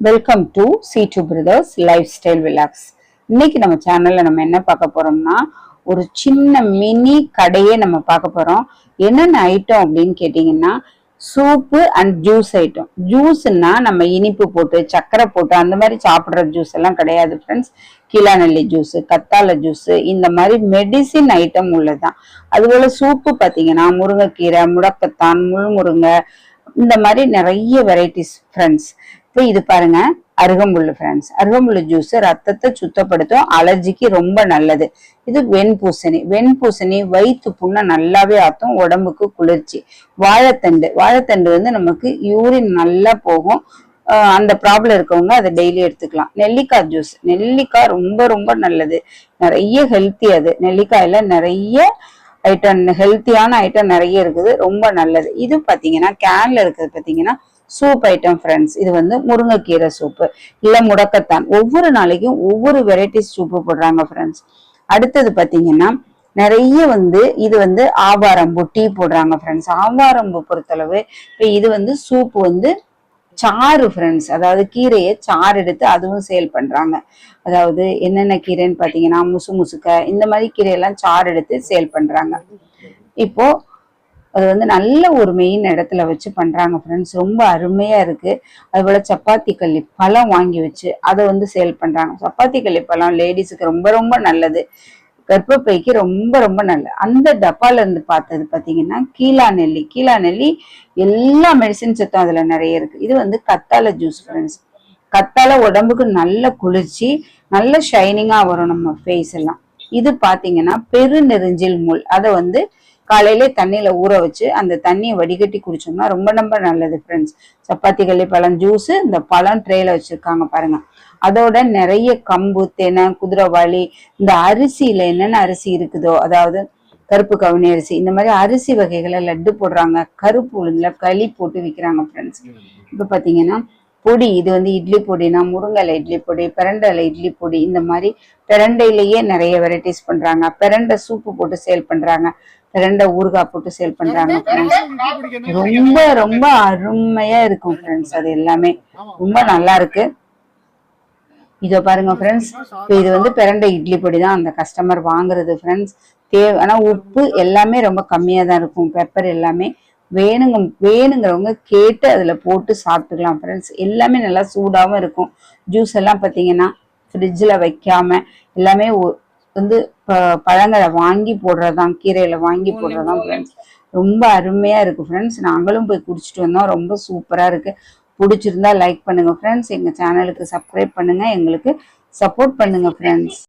Welcome to C two brothers lifestyle vlogs இன்னைக்கு நம்ம சேனல்ல நம்ம என்ன பார்க்க போறோம்னா ஒரு சின்ன மினி கடையே நம்ம பார்க்க போறோம். என்னென்ன ஐட்டம் அப்படின்னு கேட்டிங்கன்னா சூப்பு அண்ட் ஜூஸ் ஐட்டம் ஜூஸ்னா நம்ம இனிப்பு போட்டு சர்க்கரை போட்டு அந்த மாதிரி சாப்பிட்ற ஜூஸ் எல்லாம் கிடையாது ஃப்ரெண்ட்ஸ் கீழாநெல்லி ஜூஸ் கத்தாழை ஜூஸ் இந்த மாதிரி மெடிசின் ஐட்டம் உள்ளதுதான். அதுபோல சூப்பு பார்த்தீங்கன்னா முருங்கைக்கீரை முடக்கத்தான் முள்முருங்கை இந்த மாதிரி நிறைய வெரைட்டிஸ் ஃப்ரெண்ட்ஸ் இப்போ இது பாருங்க அருகம்புல்லு ஃப்ரெண்ட்ஸ் அருகம்புல்லு ஜூஸ் ரத்தத்தை சுத்தப்படுத்தும் அலர்ஜிக்கு ரொம்ப நல்லது. இது வெண்பூசணி. வெண்பூசணி வயிற்று புண்ணை நல்லாவே ஆத்தும் உடம்புக்கு குளிர்ச்சி. வாழைத்தண்டு. வாழைத்தண்டு வந்து நமக்கு யூரின் நல்லா போகும். அந்த ப்ராப்ளம் இருக்கவங்க அதை டெய்லி எடுத்துக்கலாம். நெல்லிக்காய் ஜூஸ் நெல்லிக்காய் ரொம்ப ரொம்ப நல்லது. நிறைய ஹெல்த்தி அது. நெல்லிக்காயில நிறைய ஐட்டம் ஹெல்த்தியான ஐட்டம் நிறைய இருக்குது. ரொம்ப நல்லது. இது பாத்தீங்கன்னா கேன்ல இருக்கிறது பாத்தீங்கன்னா சூப் ஐட்டம் ஃப்ரெண்ட்ஸ் இது வந்து முருங்கைக்கீரை சூப்பு இல்ல முடக்கத்தான். ஒவ்வொரு நாளைக்கும் ஒவ்வொரு வெரைட்டிஸ் சூப்பு போடுறாங்க ஃப்ரெண்ட்ஸ் அடுத்தது பாத்தீங்கன்னா நிறைய வந்து இது வந்து ஆவாரம்பு டீ போடுறாங்க ஃப்ரெண்ட்ஸ் ஆவாரம்பு பொறுத்தளவு இப்போ இது வந்து சூப் வந்து சாறு ஃப்ரெண்ட்ஸ் அதாவது கீரையை சாறு எடுத்து அதுவும் சேல் பண்றாங்க. அதாவது என்னென்ன கீரைன்னு பார்த்தீங்கன்னா முசு முசுக்க இந்த மாதிரி கீரையெல்லாம் சாறு எடுத்து சேல் பண்றாங்க. இப்போ அது வந்து நல்ல ஒரு மெயின் இடத்துல வச்சு பண்றாங்க ஃப்ரெண்ட்ஸ் ரொம்ப அருமையா இருக்கு. அதுபோல சப்பாத்தி கல்லி பழம் வாங்கி வச்சு அதை வந்து சேல் பண்றாங்க. சப்பாத்தி கல்லி பழம் லேடிஸுக்கு ரொம்ப ரொம்ப நல்லது. கர்ப்பப்பைக்கு ரொம்ப ரொம்ப நல்லது. அந்த டப்பால இருந்து பார்த்தது பார்த்தீங்கன்னா கீழா நெல்லி. கீழா நெல்லி எல்லா மெடிசின் சத்தும் அதுல நிறைய இருக்கு. இது வந்து கத்தாழை ஜூஸ் ஃப்ரெண்ட்ஸ் கத்தாழை உடம்புக்கு நல்ல குளிர்ச்சி நல்ல ஷைனிங்கா வரும் நம்ம ஃபேஸ் எல்லாம். இது பாத்தீங்கன்னா பெருநெருஞ்சில் முள். அதை வந்து காலையில தண்ணியில ஊற வச்சு அந்த தண்ணியை வடிகட்டி குடிச்சோம்னா ரொம்ப ரொம்ப நல்லது ஃப்ரெண்ட்ஸ் சப்பாத்தி கல்லி பழம் ஜூஸ் இந்த பழம் ட்ரேல வச்சிருக்காங்க பாருங்க. அதோட நிறைய கம்பு தெனை குதிரைவாளி இந்த அரிசியில என்னென்ன அரிசி இருக்குதோ அதாவது கருப்பு கவுனி அரிசி இந்த மாதிரி அரிசி வகைகளை லட்டு போடுறாங்க. கருப்பு உளுந்துல களி போட்டு விற்கிறாங்க ஃப்ரெண்ட்ஸ் இப்போ பார்த்தீங்கன்னா பொடி இது வந்து இட்லி பொடினா முருங்கலை இட்லி பொடி பிரண்டலை இட்லி பொடி இந்த மாதிரி பிரண்டையிலேயே நிறைய வெரைட்டிஸ் பண்றாங்க. பிரண்டை சூப்பு போட்டு சேல் பண்றாங்க. பிரண்டை ஊறுகாய் போட்டு சேல் பண்றாங்க. ரொம்ப ரொம்ப அருமையா இருக்கும் ஃப்ரெண்ட்ஸ் அது எல்லாமே. ரொம்ப நல்லா இருக்கு. இதோ பாருங்க ஃப்ரெண்ட்ஸ் இப்போ இது வந்து பிரண்டை இட்லி பொடி தான் அந்த கஸ்டமர் வாங்குறது ஃப்ரெண்ட்ஸ் தேவை ஆனால் உப்பு எல்லாமே ரொம்ப கம்மியாக தான் இருக்கும். பெப்பர் எல்லாமே வேணுங்க வேணுங்கிறவங்க கேட்டு அதில் போட்டு சாப்பிட்டுக்கலாம் ஃப்ரெண்ட்ஸ் எல்லாமே நல்லா சூடாகவும் இருக்கும். ஜூஸ் எல்லாம் பார்த்தீங்கன்னா ஃப்ரிட்ஜில் வைக்காம எல்லாமே வந்து ப- பழங்களை வாங்கி போடுறதுதான் கீரையில வாங்கி போடுறதுதான் ஃப்ரெண்ட்ஸ் ரொம்ப அருமையா இருக்கு ஃப்ரெண்ட்ஸ் நாங்களும் போய் குடிச்சிட்டு வந்தோம். ரொம்ப சூப்பரா இருக்கு. பிடிச்சிருந்தா லைக் பண்ணுங்க ஃப்ரெண்ட்ஸ் எங்க சேனலுக்கு சப்ஸ்கிரைப் பண்ணுங்க. எங்களுக்கு சப்போர்ட் பண்ணுங்க ஃப்ரெண்ட்ஸ்